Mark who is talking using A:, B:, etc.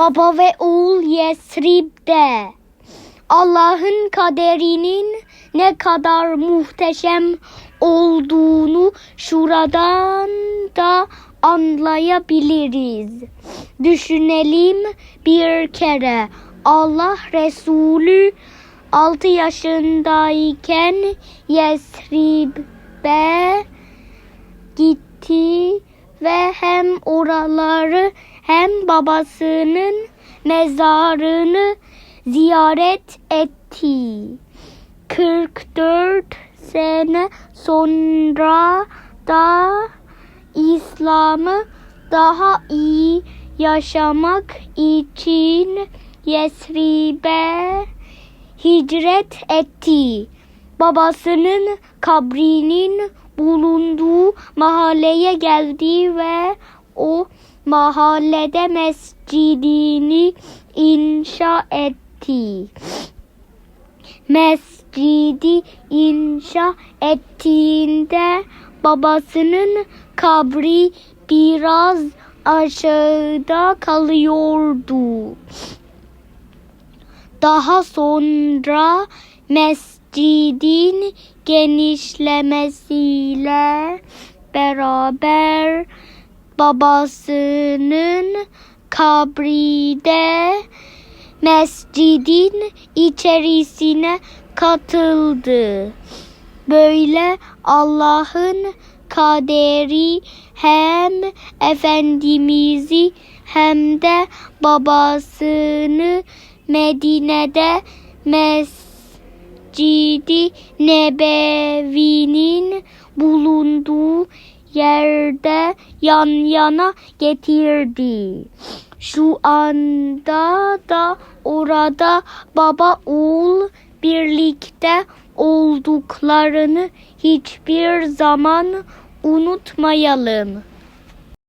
A: Baba ve oğul Yesrib'de. Allah'ın kaderinin ne kadar muhteşem olduğunu şuradan da anlayabiliriz. Düşünelim bir kere. Allah Resulü 6 yaşındayken Yesrib'e gitti ve hem oraları hem babasının mezarını ziyaret etti. 44 sene sonra da İslam'ı daha iyi yaşamak için Yesrib'e hicret etti. Babasının kabrinin bulunduğu mahalleye geldi ve o mahallede mescidini inşa etti. Mescidi inşa ettiğinde babasının kabri biraz aşağıda kalıyordu. Daha sonra mescidin genişlemesiyle beraber babasının kabri de mescidin içerisine katıldı. Böyle Allah'ın kaderi hem Efendimiz'i hem de babasını Medine'de Mescidi Nebevi'nin bulunduğu yerde yan yana getirdi. Şu anda da orada baba oğul birlikte olduklarını hiçbir zaman unutmayalım.